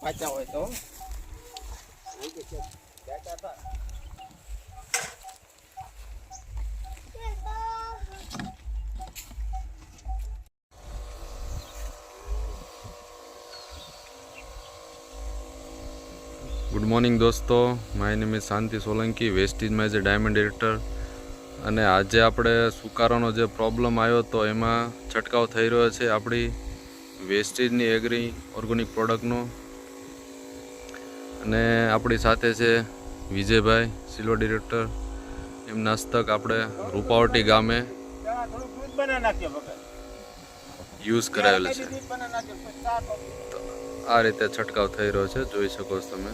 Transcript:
પાછા હોય તો. ગુડ મોર્નિંગ દોસ્તો. My name is Shanti Solanki વેસ્ટીજમાં a diamond director અને આજે આપણે સુકારાનો જે પ્રોબ્લેમ આવ્યો તો એમાં છંટકાવ થઈ રહ્યો છે આપણી વેસ્ટીજની એગ્રી ઓર્ગેનિક પ્રોડક્ટનો અને આપણી સાથે છે વિજયભાઈ, સિલ્વર ડિરેક્ટર. એમના હસ્તક આપણે રૂપાવટી ગામે યુઝ કરાવેલ છે. આ રીતે છંટકાવ થઈ રહ્યો છે. જોઈ શકો છો તમે.